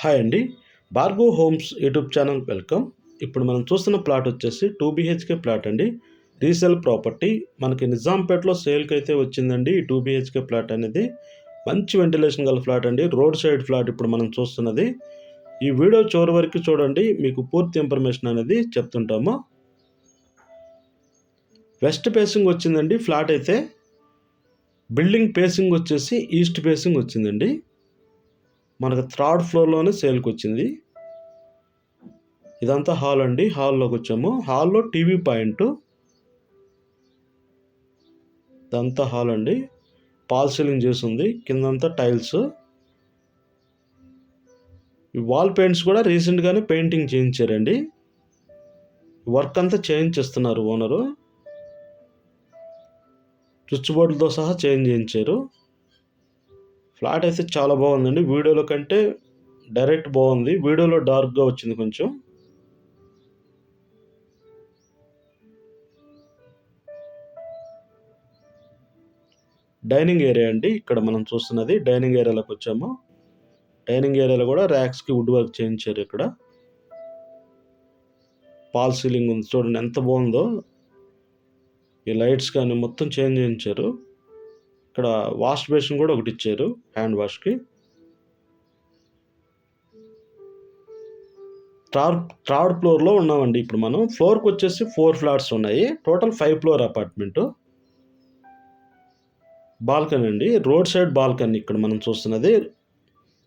Hi అండి. Bargo homes YouTube channel welcome. ఇప్పుడు మనం చూస్తున్న ప్లాట్ వచ్చేసి టూ బీహెచ్కే ప్లాట్ అండి. రీసేల్ ప్రాపర్టీ మనకి నిజాంపేటలో సేల్కి అయితే వచ్చిందండి ఈ టూ బీహెచ్కే ప్లాట్ అనేది. మంచి వెంటిలేషన్ గల ఫ్లాట్ అండి. రోడ్ సైడ్ ఫ్లాట్ ఇప్పుడు మనం చూస్తున్నది. ఈ వీడియో చివరి వరకు చూడండి. మీకు పూర్తి ఇన్ఫర్మేషన్ అనేది చెప్తుంటాము. వెస్ట్ ఫేసింగ్ వచ్చిందండి. ఫ్లాట్ అయితే. బిల్డింగ్ ఫేసింగ్ వచ్చేసి ఈస్ట్ ఫేసింగ్ వచ్చిందండి. మనకు థర్డ్ ఫ్లోర్లోనే సేల్కి వచ్చింది. ఇదంతా హాల్ అండి. హాల్లోకి వచ్చాము హాల్లో టీవీ పాయింట్. ఇదంతా హాల్ అండి. పాల్ సీలింగ్ చేసి ఉంది కిందంతా టైల్స్. ఈ వాల్ పెయింట్స్ కూడా రీసెంట్గానే పెయింటింగ్ చేయించారండి. వర్క్ అంతా చేంజ్ చేస్తున్నారు ఓనరు. స్విచ్ బోర్డులతో సహా చేంజ్ చేయించారు. ఫ్లాట్ అయితే చాలా బాగుందండి. వీడియోలో కంటే డైరెక్ట్ బాగుంది. వీడియోలో డార్క్గా వచ్చింది కొంచెం. డైనింగ్ ఏరియా అండి. ఇక్కడ మనం చూస్తున్నది డైనింగ్ ఏరియాలోకి వచ్చాము. డైనింగ్ ఏరియాలో కూడా ర్యాక్స్కి వుడ్ వర్క్ చేయించారు ఇక్కడ. పాల్ సీలింగ్ ఉంది. చూడండి ఎంత బాగుందో. ఈ లైట్స్ కానీ మొత్తం చేంజ్ చేయించారు. ఇక్కడ వాష్ బేసిన్ కూడా ఒకటి ఇచ్చారు హ్యాండ్ వాష్కి థర్డ్ థర్డ్ ఫ్లోర్లో ఉన్నామండి ఇప్పుడు మనం. ఫ్లోర్కి వచ్చేసి ఫోర్ ఫ్లాట్స్ ఉన్నాయి. Total five floor apartment balcony అండి. రోడ్ సైడ్ బాల్కనీ ఇక్కడ మనం చూస్తున్నది.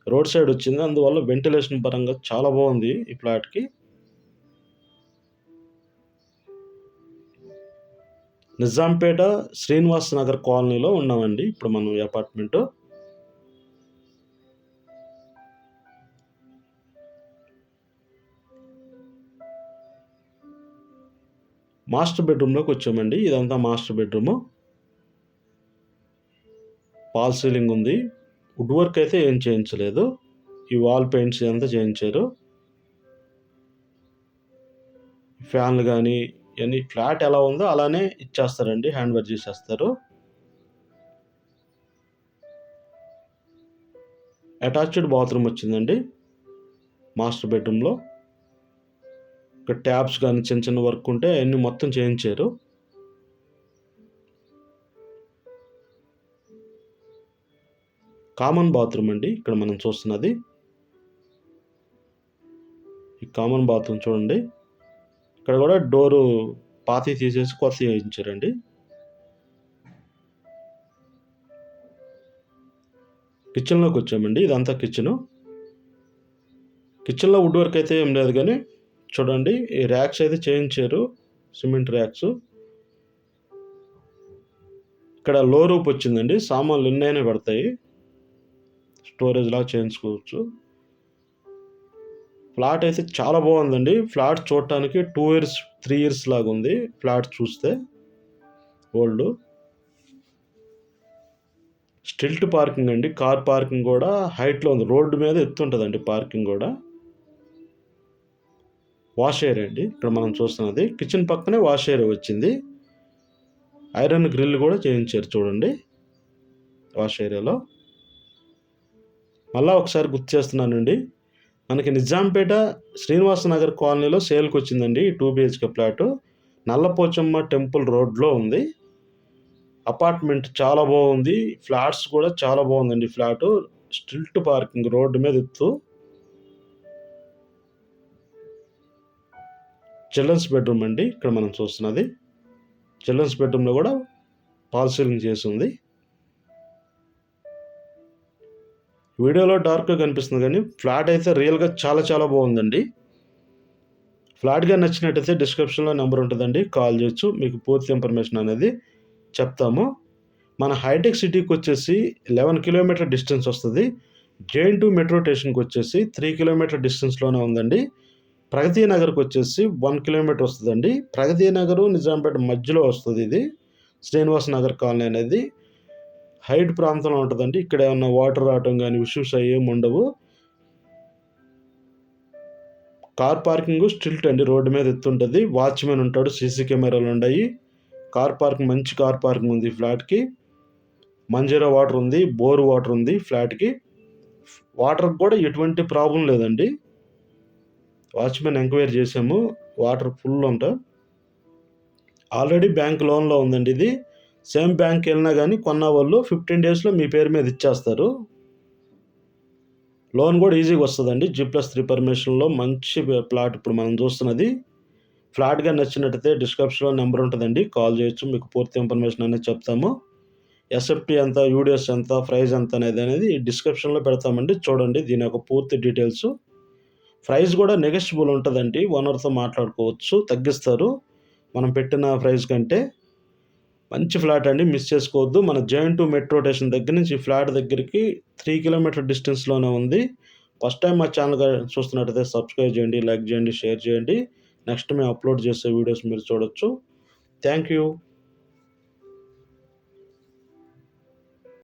రోడ్ సైడ్ వచ్చింది. అందువల్ల వెంటిలేషన్ పరంగా చాలా బాగుంది ఈ ఫ్లాట్కి నిజాంపేట శ్రీనివాస్ నగర్ కాలనీలో ఉన్నామండి. ఇప్పుడు మనం ఈ మాస్టర్ బెడ్రూమ్లోకి వచ్చామండి. ఇదంతా మాస్టర్ బెడ్రూము. వాల్ సీలింగ్ ఉంది. వుడ్ వర్క్ అయితే ఏం చేయించలేదు. ఈ వాల్ పెయింట్స్ అంతా చేయించారు. ఫ్యాన్లు కానీ ఇవన్నీ ఫ్లాట్ ఎలా ఉందో అలానే ఇచ్చేస్తారండి. హ్యాండ్ వర్క్ చేసేస్తారు. అటాచ్డ్ బాత్రూమ్ వచ్చిందండి. మాస్టర్ బెడ్రూమ్లో. ఇక్కడ ట్యాబ్స్ కానీ చిన్న చిన్న వర్క్ ఉంటే అన్నీ మొత్తం చేయించారు. కామన్ బాత్రూమ్ అండి ఇక్కడ మనం చూస్తున్నది. ఈ కామన్ బాత్రూమ్ చూడండి. ఇక్కడ కూడా డోరు పాతి తీసేసి కొత్త వేయించారండి కిచెన్లోకి వచ్చామండి ఇదంతా కిచెను. కిచెన్లో వుడ్ వర్క్ అయితే ఏం లేదు కానీ చూడండి ఈ ర్యాక్స్ అయితే చేయించారు సిమెంట్ ర్యాక్స్. ఇక్కడ లో రూప్ వచ్చిందండి సామాన్లు ఎన్నైనా పడతాయి. స్టోరేజ్లా చేయించుకోవచ్చు. ఫ్లాట్ అయితే చాలా బాగుందండి. ఫ్లాట్ చూడటానికి టూ ఇయర్స్ త్రీ ఇయర్స్ లాగా ఉంది. ఫ్లాట్ చూస్తే ఓల్డ్. స్టిల్ట్ పార్కింగ్ అండి. కార్ పార్కింగ్ కూడా హైట్లో ఉంది. రోడ్డు మీద ఎత్తుంటుందండి పార్కింగ్ కూడా. వాష్ ఏరియా అండి. ఇక్కడ మనం చూస్తున్నది. కిచెన్ పక్కనే వాష్ ఏరియా వచ్చింది. ఐరన్ గ్రిల్ కూడా చేయించారు చూడండి. వాష్ ఏరియాలో. మళ్ళీ ఒకసారి గుర్తు చేస్తున్నానండి. మనకి నిజాంపేట శ్రీనివాస నగర్ కాలనీలో సేల్కి వచ్చిందండి two BHK flat. Nallapochamma temple రోడ్లో ఉంది. అపార్ట్మెంట్ చాలా బాగుంది. ఫ్లాట్స్ కూడా చాలా బాగుందండి ఫ్లాట్. స్టిల్ట్ పార్కింగ్ రోడ్డు మీద ఎత్తు. చిల్డ్రన్స్ బెడ్రూమ్ అండి ఇక్కడ మనం చూస్తున్నది. చిల్డ్రన్స్ బెడ్రూమ్లో కూడా పాల్ సీలింగ్ చేసి ఉంది. వీడియోలో డార్క్గా కనిపిస్తుంది కానీ ఫ్లాట్ అయితే రియల్గా చాలా చాలా బాగుందండి. ఫ్లాట్గా నచ్చినట్టయితే డిస్క్రిప్షన్లో నెంబర్ ఉంటుందండి. కాల్ చేయొచ్చు మీకు పూర్తి ఇన్ఫర్మేషన్ అనేది చెప్తాము. మన హైటెక్ సిటీకి వచ్చేసి లెవెన్ కిలోమీటర్ డిస్టెన్స్ వస్తుంది. జైన్ టూ మెట్రో స్టేషన్కి వచ్చేసి త్రీ కిలోమీటర్ డిస్టెన్స్లోనే ఉందండి. ప్రగతి నగర్కి వచ్చేసి వన్ కిలోమీటర్ వస్తుందండి. ప్రగతి నగరు నిజాంపేట మధ్యలో వస్తుంది ఇది. శ్రీనివాస్ నగర్ కాలనీ అనేది. హైట్ ప్రాంతంలో ఉంటుందండి. ఇక్కడ ఏమన్నా వాటర్ రావటం కానీ ఇష్యూస్ అయ్యేమి ఉండవు. కార్ పార్కింగ్ స్టిల్ట్ అండి. రోడ్డు మీద ఎత్తుంటుంది. వాచ్మెన్ ఉంటాడు. సీసీ కెమెరాలు ఉన్నాయి కార్ పార్కింగ్ మంచి కార్ పార్కింగ్ ఉంది ఫ్లాట్కి. మంజీరా వాటర్ ఉంది. బోర్ వాటర్ ఉంది ఫ్లాట్కి. వాటర్ కూడా ఎటువంటి ప్రాబ్లం లేదండి. వాచ్‌మెన్ ఎంక్వైరీ చేసాము. వాటర్ ఫుల్ ఉంటా. ఆల్రెడీ బ్యాంక్ లోన్‌లో ఉందండి ఇది. సేమ్ బ్యాంక్‌కెళ్ళినా కానీ కొన్న వాళ్ళు 15 డేస్‌లో మీ పేరు మీద ఇచ్చేస్తారు. లోన్ కూడా ఈజీగా వస్తదండి. జీ+3 పర్మిషన్‌లో మంచి ప్లాట్ ఇప్పుడు మనం చూస్తున్నది. ఫ్లాట్గా నచ్చినట్టయితే డిస్క్రిప్షన్‌లో నెంబర్ ఉంటుందండి కాల్ చేయొచ్చు. మీకు పూర్తి ఇన్ఫర్మేషన్ అనేది చెప్తాము. ఎస్ఎఫ్టీ ఎంత, యూడిఎస్ ఎంత, ప్రైస్ ఎంత అనేది అనేది డిస్క్రిప్షన్‌లో పెడతామండి. చూడండి దీని యొక్క పూర్తి డీటెయిల్స్. ప్రైస్ కూడా నెగెషియబుల్ ఉంటుందండి ఓనర్‌తో మాట్లాడుకోవచ్చు. తగ్గిస్తారు. మనం పెట్టిన ప్రైస్ కంటే. మంచి ఫ్లాట్ అండి. మిస్ చేసుకోవద్దు. మన జేఎన్2 మెట్రో స్టేషన్ దగ్గర నుంచి ఫ్లాట్ దగ్గరికి త్రీ కిలోమీటర్ డిస్టెన్స్‌లోనే ఉంది. ఫస్ట్ టైం మా ఛానల్ చూస్తున్నట్టయితే సబ్స్క్రైబ్ చేయండి, లైక్ చేయండి, షేర్ చేయండి. నెక్స్ట్ మేము అప్‌లోడ్ చేసే వీడియోస్ మీరు చూడొచ్చు. Thank you.